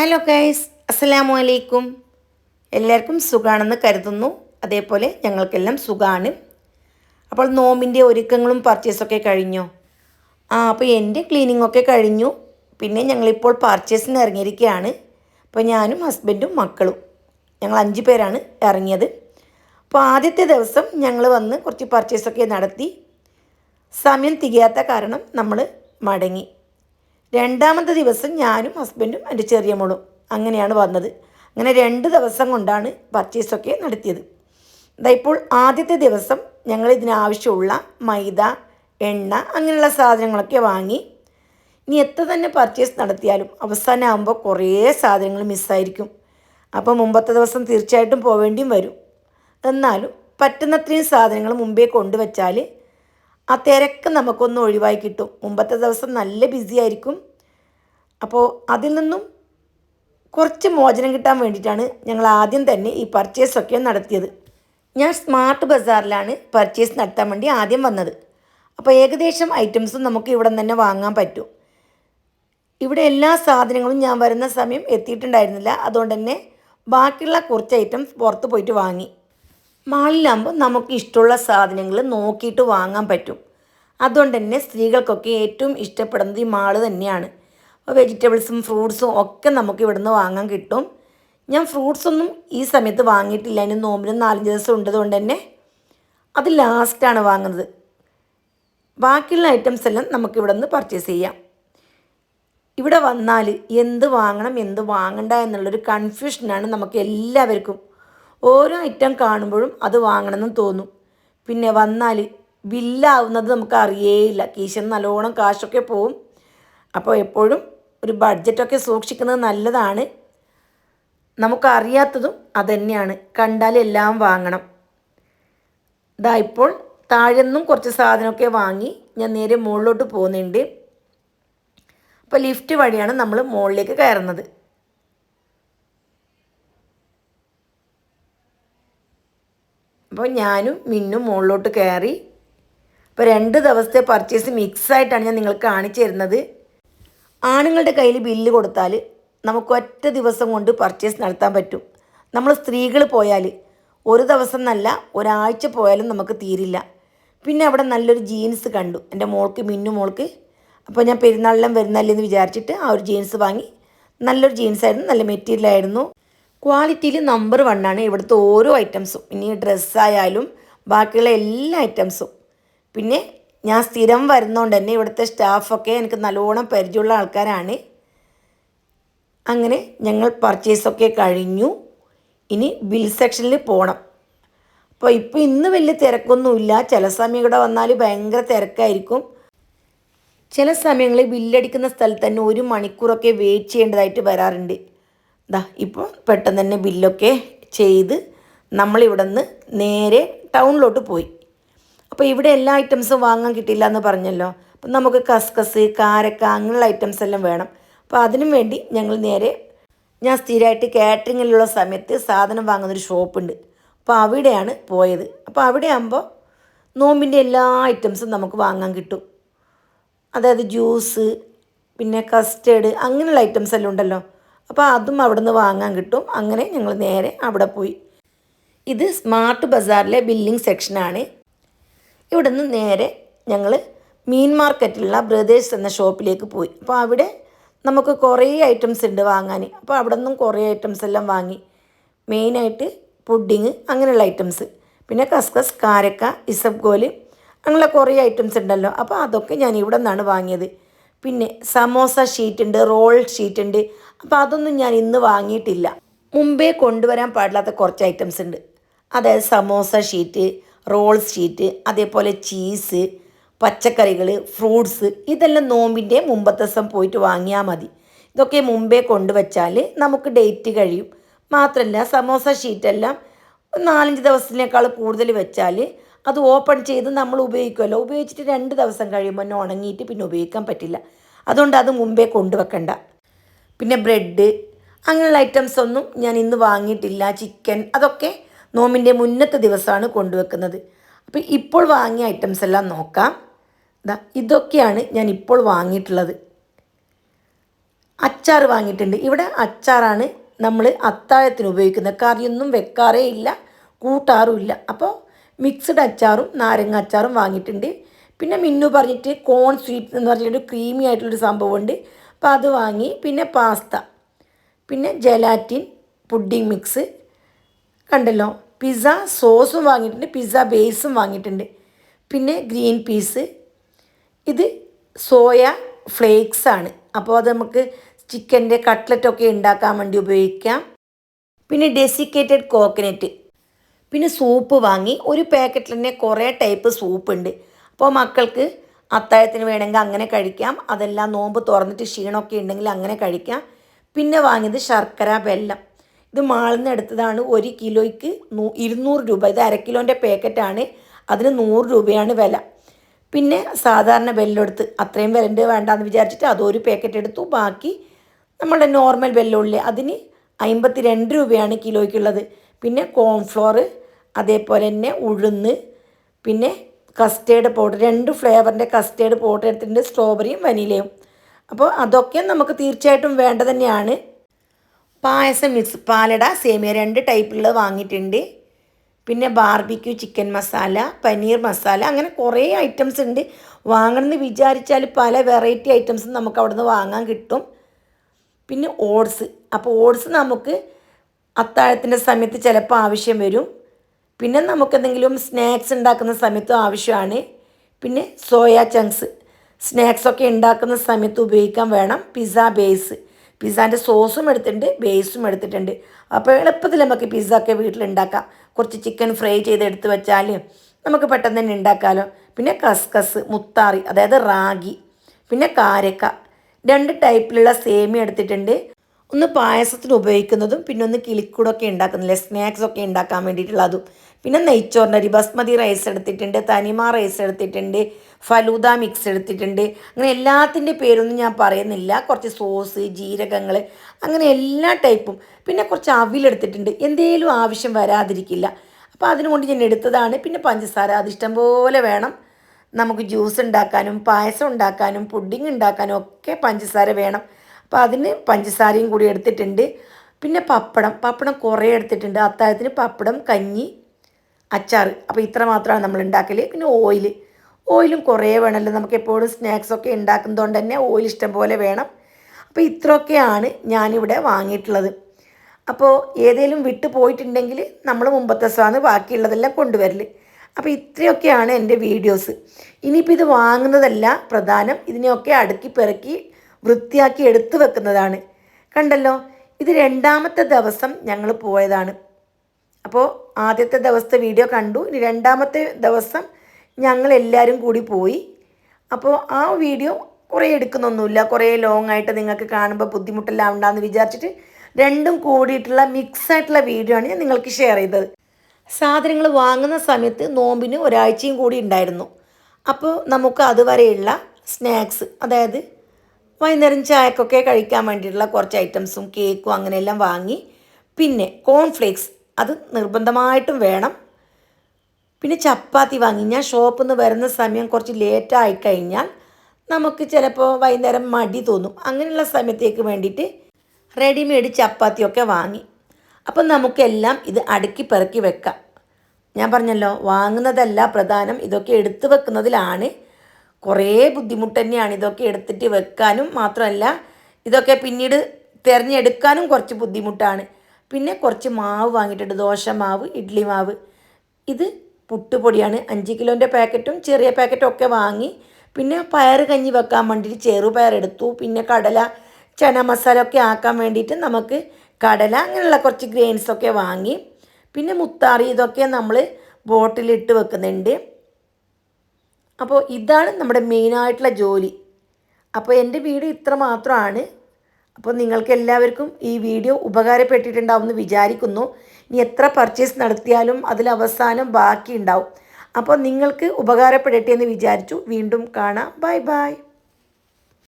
Hello guys അസ്സലാമു അലൈക്കും എല്ലാവർക്കും സുഖാണെന്ന് കരുതുന്നു. അതേപോലെ ഞങ്ങൾക്കെല്ലാം സുഖമാണ് അപ്പോൾ നോമിന്റെ ഒരുക്കങ്ങളും പർച്ചേസൊക്കെ കഴിഞ്ഞോ? ആ അപ്പോൾ എന്റെ ക്ലീനിങ് ഒക്കെ കഴിഞ്ഞു. പിന്നെ ഞങ്ങളിപ്പോൾ പർച്ചേസിന് ഇറങ്ങിയിരിക്കുകയാണ്. അപ്പോൾ ഞാനും ഹസ്ബൻഡും മക്കളും. ഞങ്ങൾ അഞ്ച് പേരാണ് ഇറങ്ങിയത്. അപ്പോൾ ആദ്യത്തെ ദിവസം ഞങ്ങൾ വന്ന് കുറച്ച് പർച്ചേസൊക്കെ നടത്തി. സമയം തികയാത്ത കാരണം നമ്മൾ മടങ്ങി. രണ്ടാമത്തെ ദിവസം ഞാനും ഹസ്ബൻഡും എന്റെ ചെറിയ മോളും അങ്ങനെയാണ് വന്നത്. അങ്ങനെ രണ്ട് ദിവസം കൊണ്ടാണ് പർച്ചേസൊക്കെ നടത്തിയത്. ഇപ്പോൾ ആദ്യത്തെ ദിവസം ഞങ്ങൾ ഇതിനാവശ്യമുള്ള മൈദ എണ്ണ അങ്ങനെയുള്ള സാധനങ്ങളൊക്കെ വാങ്ങി. ഇനി എത്ര തന്നെ പർച്ചേസ് നടത്തിയാലും അവസാനമാകുമ്പോൾ കുറേ സാധനങ്ങൾ മിസ്സായിരിക്കും അപ്പോൾ മുമ്പത്തെ ദിവസം തീർച്ചയായിട്ടും പോവേണ്ടിയും വരും. എന്നാലും പറ്റുന്നത്രയും സാധനങ്ങൾ മുമ്പേ കൊണ്ടുവച്ചാൽ ആ തിരക്ക് നമുക്കൊന്ന് ഒഴിവായി കിട്ടും. മുമ്പത്തെ ദിവസം നല്ല ബിസി ആയിരിക്കും. അപ്പോൾ അതിൽ നിന്നും കുറച്ച് മോചനം കിട്ടാൻ വേണ്ടിയിട്ടാണ് ഞങ്ങൾ ആദ്യം തന്നെ ഈ പർച്ചേസൊക്കെ നടത്തിയത്. ഞാൻ സ്മാർട്ട് ബസാറിലാണ് പർച്ചേസ് നടത്താൻ വേണ്ടി ആദ്യം വന്നത്. അപ്പോൾ ഏകദേശം ഐറ്റംസും നമുക്ക് ഇവിടെ തന്നെ വാങ്ങാൻ പറ്റും. ഇവിടെ എല്ലാ സാധനങ്ങളും ഞാൻ വരുന്ന സമയം എത്തിയിട്ടുണ്ടായിരുന്നില്ല. അതുകൊണ്ട് തന്നെ ബാക്കിയുള്ള കുറച്ച് ഐറ്റംസ് പുറത്ത് പോയിട്ട് വാങ്ങി. മാളിലാകുമ്പോൾ നമുക്ക് ഇഷ്ടമുള്ള സാധനങ്ങൾ നോക്കിയിട്ട് വാങ്ങാൻ പറ്റും. അതുകൊണ്ട് തന്നെ സ്ത്രീകൾക്കൊക്കെ ഏറ്റവും ഇഷ്ടപ്പെടുന്നത് ഈ മാൾ തന്നെയാണ്. അപ്പോൾ വെജിറ്റബിൾസും ഫ്രൂട്ട്സും ഒക്കെ നമുക്ക് ഇവിടുന്ന് വാങ്ങാൻ കിട്ടും. ഞാൻ ഫ്രൂട്ട്സൊന്നും ഈ സമയത്ത് വാങ്ങിയിട്ടില്ല. അതിന് നോമ്പിന് നാലഞ്ച് ദിവസം ഉണ്ടതുകൊണ്ട് തന്നെ അത് ലാസ്റ്റാണ് വാങ്ങുന്നത്. ബാക്കിയുള്ള ഐറ്റംസ് എല്ലാം നമുക്ക് ഇവിടെ നിന്ന് പർച്ചേസ് ചെയ്യാം. ഇവിടെ വന്നാൽ എന്ത് വാങ്ങണം എന്ത് വാങ്ങണ്ട എന്നുള്ളൊരു കൺഫ്യൂഷനാണ് നമുക്ക് എല്ലാവർക്കും. ഓരോ ഐറ്റം കാണുമ്പോഴും അത് വാങ്ങണമെന്ന് തോന്നും. പിന്നെ വന്നാൽ ബില്ലാവുന്നത് നമുക്ക് അറിയേയില്ല കീശൻ നല്ലോണം കാശൊക്കെ പോവും. അപ്പോൾ എപ്പോഴും ഒരു ബഡ്ജറ്റൊക്കെ സൂക്ഷിക്കുന്നത് നല്ലതാണ്. നമുക്കറിയാത്തതും അതുതന്നെയാണ് കണ്ടാൽ എല്ലാം വാങ്ങണം. ഇതാ ഇപ്പോൾ താഴെ നിന്നും കുറച്ച് സാധനമൊക്കെ വാങ്ങി ഞാൻ നേരെ മുകളിലോട്ട് പോകുന്നുണ്ട്. അപ്പോൾ ലിഫ്റ്റ് വഴിയാണ് നമ്മൾ മുകളിലേക്ക് കയറുന്നത്. അപ്പോൾ ഞാനും മിന്നും മുകളിലോട്ട് കയറി. അപ്പോൾ രണ്ട് ദിവസത്തെ പർച്ചേസ് മിക്സായിട്ടാണ് ഞാൻ നിങ്ങൾക്ക് കാണിച്ചു തരുന്നത്. ആണുങ്ങളുടെ കയ്യിൽ ബില്ല് കൊടുത്താൽ നമുക്ക് ഒറ്റ ദിവസം കൊണ്ട് പർച്ചേസ് നടത്താൻ പറ്റും. നമ്മൾ സ്ത്രീകൾ പോയാൽ ഒരു ദിവസം എന്നല്ല ഒരാഴ്ച പോയാലും നമുക്ക് തീരില്ല. പിന്നെ അവിടെ നല്ലൊരു ജീൻസ് കണ്ടു. എന്റെ മോൾക്ക് മിന്നു മോൾക്ക്. അപ്പോൾ ഞാൻ പെരുന്നാളിലും വരുന്നല്ലേ എന്ന് വിചാരിച്ചിട്ട് ആ ഒരു ജീൻസ് വാങ്ങി. നല്ലൊരു ജീൻസ് ആയിരുന്നു നല്ല മെറ്റീരിയൽ ആയിരുന്നു. ക്വാളിറ്റിയിൽ നമ്പർ വണ്ണാണ് ഇവിടുത്തെ ഓരോ ഐറ്റംസും ഇനി ഡ്രസ്സായാലും ബാക്കിയുള്ള എല്ലാ ഐറ്റംസും പിന്നെ ഞാൻ സ്ഥിരം വരുന്നതുകൊണ്ട് തന്നെ ഇവിടുത്തെ സ്റ്റാഫൊക്കെ എനിക്ക് നല്ലോണം പരിചയമുള്ള ആൾക്കാരാണ്. അങ്ങനെ ഞങ്ങൾ പർച്ചേസൊക്കെ കഴിഞ്ഞു. ഇനി ബിൽ സെക്ഷനിൽ പോകണം അപ്പോൾ ഇപ്പോൾ ഇന്ന് വലിയ തിരക്കൊന്നുമില്ല. ചില സമയം ഇവിടെ വന്നാൽ ഭയങ്കര തിരക്കായിരിക്കും. ചില സമയങ്ങളിൽ ബില്ലടിക്കുന്ന സ്ഥലത്ത് തന്നെ ഒരു മണിക്കൂറൊക്കെ വെയിറ്റ് ചെയ്യേണ്ടതായിട്ട് വരാറുണ്ട്. ദാ ഇപ്പോൾ പെട്ടെന്ന് തന്നെ ബില്ലൊക്കെ ചെയ്ത് നമ്മളിവിടെ നിന്ന് നേരെ ടൗണിലോട്ട് പോയി. അപ്പോൾ ഇവിടെ എല്ലാ ഐറ്റംസും വാങ്ങാൻ കിട്ടില്ല എന്ന് പറഞ്ഞല്ലോ. അപ്പം നമുക്ക് കസ്കസ് കാരക്ക അങ്ങനെയുള്ള ഐറ്റംസ് എല്ലാം വേണം. അപ്പോൾ അതിനും വേണ്ടി ഞങ്ങൾ നേരെ ഞാൻ സ്ഥിരമായിട്ട് കാറ്ററിങ്ങിലുള്ള സമയത്ത് സാധനം വാങ്ങുന്നൊരു ഷോപ്പുണ്ട്. അപ്പോൾ അവിടെയാണ് പോയത്. അപ്പോൾ അവിടെ ആകുമ്പോൾ നോമ്പിന്റെ എല്ലാ ഐറ്റംസും നമുക്ക് വാങ്ങാൻ കിട്ടും. അതായത് ജ്യൂസ് പിന്നെ കസ്റ്റേർഡ് അങ്ങനെയുള്ള ഐറ്റംസ് എല്ലാം ഉണ്ടല്ലോ. അപ്പോൾ അതും അവിടെ നിന്ന് വാങ്ങാൻ കിട്ടും. അങ്ങനെ ഞങ്ങൾ നേരെ അവിടെ പോയി. ഇത് സ്മാർട്ട് ബസാറിലെ ബില്ലിംഗ് സെക്ഷനാണ് ഇവിടെ നിന്ന് നേരെ ഞങ്ങൾ മീൻ മാർക്കറ്റിലുള്ള ബ്രദേഴ്സ് എന്ന ഷോപ്പിലേക്ക് പോയി. അപ്പോൾ അവിടെ നമുക്ക് കുറേ ഐറ്റംസ് ഉണ്ട് വാങ്ങാൻ അപ്പോൾ അവിടെ നിന്നും കുറേ ഐറ്റംസ് എല്ലാം വാങ്ങി. മെയിനായിട്ട് പുഡിങ് അങ്ങനെയുള്ള ഐറ്റംസ്. പിന്നെ കസ്കസ് കാരക്ക ഇസബ്ഗോൽ അങ്ങനെയുള്ള കുറേ ഐറ്റംസ് ഉണ്ടല്ലോ. അപ്പോൾ അതൊക്കെ ഞാൻ ഇവിടെ നിന്നാണ് വാങ്ങിയത്. പിന്നെ സമോസ ഷീറ്റ് ഉണ്ട് റോൾ ഷീറ്റ് ഉണ്ട്. അപ്പോൾ അതൊന്നും ഞാൻ ഇന്ന് വാങ്ങിയിട്ടില്ല. മുമ്പേ കൊണ്ടുവരാൻ പാടില്ലാത്ത കുറച്ച് ഐറ്റംസ് ഉണ്ട്. അതായത് സമോസ ഷീറ്റ് റോൾസ് ഷീറ്റ് അതേപോലെ ചീസ് പച്ചക്കറികൾ ഫ്രൂട്ട്സ് ഇതെല്ലാം നോമ്പിന്റെ മുമ്പത്തെ ദിവസം പോയിട്ട് വാങ്ങിയാൽ മതി. ഇതൊക്കെ മുമ്പേ കൊണ്ടുവച്ചാൽ നമുക്ക് ഡേറ്റ് കഴിയും. മാത്രമല്ല സമോസ ഷീറ്റെല്ലാം നാലഞ്ച് ദിവസത്തിനേക്കാൾ കൂടുതൽ വെച്ചാൽ അത് ഓപ്പൺ ചെയ്ത് നമ്മൾ ഉപയോഗിക്കുമല്ലോ. ഉപയോഗിച്ചിട്ട് രണ്ട് ദിവസം കഴിയുമ്പോൾ ഉണങ്ങിയിട്ട് പിന്നെ ഉപയോഗിക്കാൻ പറ്റില്ല. അതുകൊണ്ട് അത് മുമ്പേ കൊണ്ടുവെക്കണ്ട. പിന്നെ ബ്രെഡ് അങ്ങനെയുള്ള ഐറ്റംസ് ഒന്നും ഞാൻ ഇന്ന് വാങ്ങിയിട്ടില്ല. ചിക്കൻ അതൊക്കെ നോമിന്റെ മുന്നത്തെ ദിവസമാണ് കൊണ്ടുവെക്കുന്നത്. അപ്പോൾ ഇപ്പോൾ വാങ്ങിയ ഐറ്റംസ് എല്ലാം നോക്കാം. ദാ ഇതൊക്കെയാണ് ഞാൻ ഇപ്പോൾ വാങ്ങിയിട്ടുള്ളത്. അച്ചാർ വാങ്ങിയിട്ടുണ്ട്. ഇവിടെ അച്ചാറാണ് നമ്മൾ അത്താഴത്തിന് ഉപയോഗിക്കുന്നത്. കറിയൊന്നും വെക്കാറേ ഇല്ല കൂട്ടാറുമില്ല അപ്പോൾ മിക്സ്ഡ് അച്ചാറും നാരങ്ങ അച്ചാറും വാങ്ങിയിട്ടുണ്ട്. പിന്നെ മിന്നു പറഞ്ഞിട്ട് കോൺ സ്വീറ്റ് എന്ന് പറഞ്ഞിട്ടൊരു ക്രീമി ആയിട്ടുള്ളൊരു സംഭവമുണ്ട്. അപ്പോൾ അത് വാങ്ങി പിന്നെ പാസ്ത പിന്നെ ജലാറ്റിൻ പുഡിംഗ് മിക്സ്. കണ്ടല്ലോ പിസ്സ സോസും വാങ്ങിയിട്ടുണ്ട് പിസ്സ ബേസും വാങ്ങിയിട്ടുണ്ട്. പിന്നെ ഗ്രീൻ പീസ്. ഇത് സോയ ഫ്ലേക്സ് ആണ്. അപ്പോൾ അത് നമുക്ക് ചിക്കന്റെ കട്ട്ലറ്റൊക്കെ ഉണ്ടാക്കാൻ വേണ്ടി ഉപയോഗിക്കാം. പിന്നെ ഡെസിക്കേറ്റഡ് കോക്കനറ്റ് പിന്നെ സൂപ്പ് വാങ്ങി ഒരു പാക്കറ്റിൽ തന്നെ കുറേ ടൈപ്പ് സൂപ്പ് ഉണ്ട്. അപ്പോൾ മക്കൾക്ക് അത്താഴത്തിന് വേണമെങ്കിൽ അങ്ങനെ കഴിക്കാം. അതെല്ലാം നോമ്പ് തുറന്നിട്ട് ക്ഷീണമൊക്കെ ഉണ്ടെങ്കിൽ അങ്ങനെ കഴിക്കാം. പിന്നെ വാങ്ങിയത് ശർക്കര വെല്ലം. ഇത് മാളിൽ നിന്ന് എടുത്തതാണ് ഒരു കിലോയ്ക്ക് നൂ ഇരുന്നൂറ് രൂപ. ഇത് അര കിലോന്റെ പാക്കറ്റാണ്. അതിന് നൂറ് രൂപയാണ് വില. പിന്നെ സാധാരണ ബെല്ലെടുത്ത് അത്രയും വിലന്റെ വേണ്ടാന്ന് വിചാരിച്ചിട്ട് അതൊരു പാക്കറ്റ് എടുത്തു. ബാക്കി നമ്മുടെ നോർമൽ ബെല്ലുള്ളിൽ അതിന് അമ്പത്തി രണ്ട് രൂപയാണ് കിലോയ്ക്കുള്ളത്. പിന്നെ കോൺഫ്ലോർ അതേപോലെ തന്നെ ഉഴുന്ന് പിന്നെ കസ്റ്റേർഡ് പൗഡർ രണ്ട് ഫ്ലേവറിന്റെ കസ്റ്റേർഡ് പൗഡർ എടുത്തിട്ടുണ്ട് സ്ട്രോബെറിയും വനിലയും അപ്പോൾ അതൊക്കെ നമുക്ക് തീർച്ചയായിട്ടും വേണ്ട തന്നെയാണ്. പായസം മിക്സ് പാലട സേമിയ രണ്ട് ടൈപ്പുള്ളത് വാങ്ങിയിട്ടുണ്ട്. പിന്നെ ബാർബിക്യൂ ചിക്കൻ മസാല പനീർ മസാല അങ്ങനെ കുറേ ഐറ്റംസ് ഉണ്ട്. വാങ്ങണമെന്ന് വിചാരിച്ചാൽ പല വെറൈറ്റി ഐറ്റംസും നമുക്ക് അവിടെ നിന്ന് വാങ്ങാൻ കിട്ടും. പിന്നെ ഓട്സ് അപ്പോൾ ഓട്സ് നമുക്ക് അത്താഴത്തിന്റെ സമയത്ത് ചിലപ്പോൾ ആവശ്യം വരും. പിന്നെ നമുക്ക് എന്തെങ്കിലും സ്നാക്സ് ഉണ്ടാക്കുന്ന സമയത്തും ആവശ്യമാണ്. പിന്നെ സോയ ചങ്ക്സ്. സ്നാക്സൊക്കെ ഉണ്ടാക്കുന്ന സമയത്ത് ഉപയോഗിക്കാൻ വേണം പിസ്സ ബേസ്. പിസ്സാന്റെ സോസും എടുത്തിട്ടുണ്ട് ബേസും എടുത്തിട്ടുണ്ട്. അപ്പോൾ എളുപ്പത്തിൽ നമുക്ക് പിസ്സ ഒക്കെ വീട്ടിലുണ്ടാക്കാം. കുറച്ച് ചിക്കൻ ഫ്രൈ ചെയ്ത് എടുത്ത് വെച്ചാൽ നമുക്ക് പെട്ടെന്ന് തന്നെ ഉണ്ടാക്കാമല്ലോ പിന്നെ കസ്കസ് മുത്താറി അതായത് റാഗി. പിന്നെ കാരക്ക. രണ്ട് ടൈപ്പിലുള്ള സേമിയ എടുത്തിട്ടുണ്ട്. ഒന്ന് പായസത്തിന് ഉപയോഗിക്കുന്നതും പിന്നെ ഒന്ന് കിളിക്കൂടൊക്കെ ഉണ്ടാക്കുന്നില്ലേ സ്നാക്സ് ഒക്കെ ഉണ്ടാക്കാൻ വേണ്ടിയിട്ടുള്ളതും പിന്നെ നെയ്ച്ചോറിന്റെ അരി ബസ്മതി റൈസ് എടുത്തിട്ടുണ്ട് തനിമ റൈസ് എടുത്തിട്ടുണ്ട് ഫലൂദ മിക്സ് എടുത്തിട്ടുണ്ട്. അങ്ങനെ എല്ലാത്തിന്റെ പേരൊന്നും ഞാൻ പറയുന്നില്ല. കുറച്ച് സോസ് ജീരകങ്ങൾ അങ്ങനെ എല്ലാ ടൈപ്പും പിന്നെ കുറച്ച് അവിലെടുത്തിട്ടുണ്ട് എന്തേലും ആവശ്യം വരാതിരിക്കില്ല. അപ്പോൾ അതിനുകൊണ്ട് ഞാൻ എടുത്തതാണ്. പിന്നെ പഞ്ചസാര അത് പോലെ വേണം. നമുക്ക് ജ്യൂസ് ഉണ്ടാക്കാനും പായസം ഉണ്ടാക്കാനും പുഡിംഗ് ഉണ്ടാക്കാനും ഒക്കെ പഞ്ചസാര വേണം. അപ്പോൾ അതിന് പഞ്ചസാരയും കൂടി എടുത്തിട്ടുണ്ട്. പിന്നെ പപ്പടം പപ്പടം കുറേ എടുത്തിട്ടുണ്ട്. അത്താഴത്തിന് പപ്പടം കഞ്ഞി അച്ചാർ. അപ്പോൾ ഇത്ര മാത്രമാണ് നമ്മൾ ഉണ്ടാക്കൽ പിന്നെ ഓയിൽ ഓയിലും കുറേ വേണമല്ലോ. നമുക്ക് എപ്പോഴും സ്നാക്സൊക്കെ ഉണ്ടാക്കുന്നതുകൊണ്ട് തന്നെ ഓയിൽ ഇഷ്ടം പോലെ വേണം. അപ്പോൾ ഇത്രയൊക്കെയാണ് ഞാനിവിടെ വാങ്ങിയിട്ടുള്ളത്. അപ്പോൾ ഏതെങ്കിലും വിട്ടു പോയിട്ടുണ്ടെങ്കിൽ നമ്മൾ മുമ്പത്തെ ദിവസമാണ് ബാക്കിയുള്ളതെല്ലാം കൊണ്ടുവരൽ അപ്പോൾ ഇത്രയൊക്കെയാണ് എന്റെ വീഡിയോസ്. ഇനിയിപ്പോൾ ഇത് വാങ്ങുന്നതല്ല പ്രധാനം. ഇതിനെയൊക്കെ അടുക്കി പെറുക്കി വൃത്തിയാക്കി എടുത്തു വെക്കുന്നതാണ്. കണ്ടല്ലോ? ഇത് രണ്ടാമത്തെ ദിവസം ഞങ്ങൾ പോയതാണ്. അപ്പോൾ ആദ്യത്തെ ദിവസത്തെ വീഡിയോ കണ്ടു. ഇനി രണ്ടാമത്തെ ദിവസം ഞങ്ങൾ എല്ലാവരും കൂടി പോയി. അപ്പോൾ ആ വീഡിയോ കുറേ എടുക്കുന്നൊന്നുമില്ല. കുറേ ലോങ് ആയിട്ട് നിങ്ങൾക്ക് കാണുമ്പോൾ ബുദ്ധിമുട്ടെല്ലാം ഉണ്ടാകുന്ന വിചാരിച്ചിട്ട് രണ്ടും കൂടിയിട്ടുള്ള മിക്സ് ആയിട്ടുള്ള വീഡിയോ ആണ് ഞാൻ നിങ്ങൾക്ക് ഷെയർ ചെയ്തത്. സാധനങ്ങൾ വാങ്ങുന്ന സമയത്ത് നോമ്പിന് ഒരാഴ്ചയും കൂടി ഉണ്ടായിരുന്നു. അപ്പോൾ നമുക്ക് അതുവരെയുള്ള സ്നാക്സ് അതായത് വൈകുന്നേരം ചായക്കൊക്കെ കഴിക്കാൻ വേണ്ടിയിട്ടുള്ള കുറച്ച് ഐറ്റംസും കേക്കും അങ്ങനെയെല്ലാം വാങ്ങി. പിന്നെ കോൺഫ്ലേക്സ് അത് നിർബന്ധമായിട്ടും വേണം. പിന്നെ ചപ്പാത്തി വാങ്ങി. ഞാൻ ഷോപ്പിൽ നിന്ന് വരുന്ന സമയം കുറച്ച് ലേറ്റായി കഴിഞ്ഞാൽ നമുക്ക് ചിലപ്പോൾ വൈകുന്നേരം മടി തോന്നും. അങ്ങനെയുള്ള സമയത്തേക്ക് വേണ്ടിയിട്ട് റെഡിമെയ്ഡ് ചപ്പാത്തിയൊക്കെ വാങ്ങി. അപ്പം നമുക്കെല്ലാം ഇത് അടുക്കി പെറുക്കി വെക്കാം. ഞാൻ പറഞ്ഞല്ലോ വാങ്ങുന്നതല്ല പ്രധാനം. ഇതൊക്കെ എടുത്തു വെക്കുന്നതിലാണ് കുറേ ബുദ്ധിമുട്ട് തന്നെയാണ് ഇതൊക്കെ എടുത്തിട്ട് വെക്കാനും മാത്രമല്ല ഇതൊക്കെ പിന്നീട് തിരഞ്ഞെടുക്കാനും കുറച്ച് ബുദ്ധിമുട്ടാണ്. പിന്നെ കുറച്ച് മാവ് വാങ്ങിയിട്ടുണ്ട് ദോശ മാവ് ഇഡ്ഡലി മാവ്. ഇത് പുട്ടുപൊടിയാണ്. അഞ്ച് കിലോന്റെ പാക്കറ്റും ചെറിയ പാക്കറ്റും ഒക്കെ വാങ്ങി പിന്നെ പയർ കഞ്ഞി വെക്കാൻ വേണ്ടിയിട്ട് ചെറുപയർ എടുത്തു പിന്നെ കടല ചന മസാല ഒക്കെ ആക്കാൻ വേണ്ടിയിട്ട് നമുക്ക് കടല അങ്ങനെയുള്ള കുറച്ച് ഗ്രെയിൻസൊക്കെ വാങ്ങി പിന്നെ മുത്താറി ഇതൊക്കെ നമ്മൾ ബോട്ടിലിട്ട് വെക്കുന്നുണ്ട്. അപ്പോൾ ഇതാണ് നമ്മുടെ മെയിനായിട്ടുള്ള ജോലി. അപ്പോൾ എന്റെ വീട് ഇത്ര മാത്രമാണ്. അപ്പോൾ നിങ്ങൾക്ക് എല്ലാവർക്കും ഈ വീഡിയോ ഉപകാരപ്പെട്ടിട്ടുണ്ടാവുമെന്ന് വിചാരിക്കുന്നു. ഇനി എത്ര പർച്ചേസ് നടത്തിയാലും അതിൽ അവസാനം ബാക്കി ഉണ്ടാവും അപ്പോൾ നിങ്ങൾക്ക് ഉപകാരപ്പെടട്ടെ എന്ന് വിചാരിച്ചു. വീണ്ടും കാണാം. Bye bye